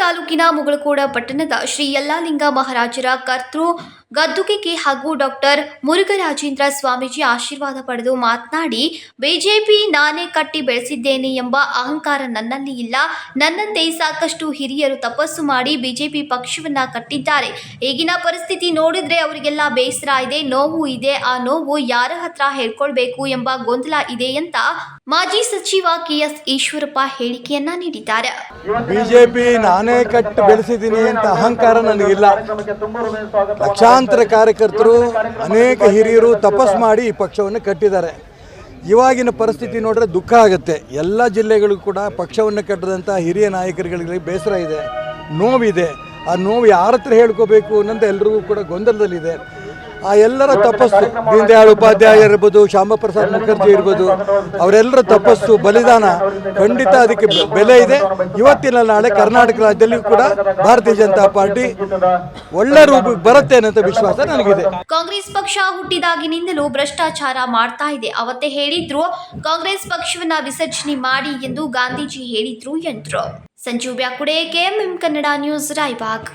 ತಾಲೂಕಿನ ಮುಗಳಕೋಡ ಪಟ್ಟಣದ ಶ್ರೀ ಯಲ್ಲಾಲಿಂಗ ಮಹಾರಾಜರ ಕರ್ತೃ ಗದ್ದುಗೆಗೆ ಹಾಗೂ ಡಾಕ್ಟರ್ ಮುರುಘರಾಜೇಂದ್ರ ಸ್ವಾಮೀಜಿ ಆಶೀರ್ವಾದ ಪಡೆದು ಮಾತನಾಡಿ, ಬಿಜೆಪಿ ನಾನೇ ಕಟ್ಟಿ ಬೆಳೆಸಿದ್ದೇನೆ ಎಂಬ ಅಹಂಕಾರ ನನ್ನಲ್ಲಿ ಇಲ್ಲ. ನನ್ನಂತೆ ಸಾಕಷ್ಟು ಹಿರಿಯರು ತಪಸ್ಸು ಮಾಡಿ ಬಿಜೆಪಿ ಪಕ್ಷವನ್ನ ಕಟ್ಟಿದ್ದಾರೆ. ಈಗಿನ ಪರಿಸ್ಥಿತಿ ನೋಡಿದ್ರೆ ಅವರಿಗೆಲ್ಲ ಬೇಸರ ಇದೆ, ನೋವು ಇದೆ. ಆ ನೋವು ಯಾರ ಹತ್ರ ಹೇಳ್ಕೊಳ್ಬೇಕು ಎಂಬ ಗೊಂದಲ ಇದೆ ಅಂತ ಮಾಜಿ ಸಚಿವ ಕೆಎಸ್ ಈಶ್ವರಪ್ಪ ಹೇಳಿಕೆಯನ್ನ ನೀಡಿದ್ದಾರೆ. ಬಿಜೆಪಿ ನಾನೇ ಕಟ್ಟು ಬೆಳೆಸಿದ್ದೀನಿ ಅಂತ ಅಹಂಕಾರ ನನಗಿಲ್ಲ. ಲಕ್ಷಾಂತರ ಕಾರ್ಯಕರ್ತರು, ಅನೇಕ ಹಿರಿಯರು ತಪಸ್ ಮಾಡಿ ಈ ಪಕ್ಷವನ್ನು ಕಟ್ಟಿದ್ದಾರೆ. ಇವಾಗಿನ ಪರಿಸ್ಥಿತಿ ನೋಡಿದ್ರೆ ದುಃಖ ಆಗುತ್ತೆ. ಎಲ್ಲ ಜಿಲ್ಲೆಗಳಿಗೂ ಕೂಡ ಪಕ್ಷವನ್ನು ಕಟ್ಟದಂಥ ಹಿರಿಯ ನಾಯಕರುಗಳಿಗೆ ಬೇಸರ ಇದೆ, ನೋವಿದೆ. ಆ ನೋವು ಯಾರ ಹತ್ರ ಹೇಳ್ಕೋಬೇಕು ಅನ್ನೋದು ಎಲ್ರಿಗೂ ಕೂಡ ಗೊಂದಲದಲ್ಲಿದೆ. ಆ ಎಲ್ಲರ ತಪಸ್ಸು ದೀನ್ ದಯಾಳ್ ಉಪಾಧ್ಯಾಯ ಇರ್ಬೋದು, ಶ್ಯಾಮಪ್ರಸಾದ್ ಮುಖರ್ಜಿ ಇರ್ಬೋದು, ಅವರೆಲ್ಲರ ತಪಸ್ಸು, ಬಲಿದಾನ ಖಂಡಿತ ಅದಕ್ಕೆ ಬೆಲೆ ಇದೆ. ಇವತ್ತಿನ ನಾಳೆ ಕರ್ನಾಟಕ ರಾಜ್ಯದಲ್ಲಿ ಕೂಡ ಭಾರತೀಯ ಜನತಾ ಪಾರ್ಟಿ ಒಳ್ಳೆ ರೂಪಕ್ಕೆ ಬರುತ್ತೆ ಅನ್ನೋ ವಿಶ್ವಾಸ ನನಗಿದೆ. ಕಾಂಗ್ರೆಸ್ ಪಕ್ಷ ಹುಟ್ಟಿದಾಗಿನಿಂದಲೂ ಭ್ರಷ್ಟಾಚಾರ ಮಾಡ್ತಾ ಇದೆ. ಅವತ್ತೇ ಹೇಳಿದ್ರು, ಕಾಂಗ್ರೆಸ್ ಪಕ್ಷವನ್ನ ವಿಸರ್ಜನೆ ಮಾಡಿ ಎಂದು ಗಾಂಧೀಜಿ ಹೇಳಿದ್ರು ಎಂದ್ರು ಸಂಜೀವ್ ಬ್ಯಾಕುಡೆ, ಕೆಎಂಎಂ ಕನ್ನಡ ನ್ಯೂಸ್, ರಾಯಬಾಗ್.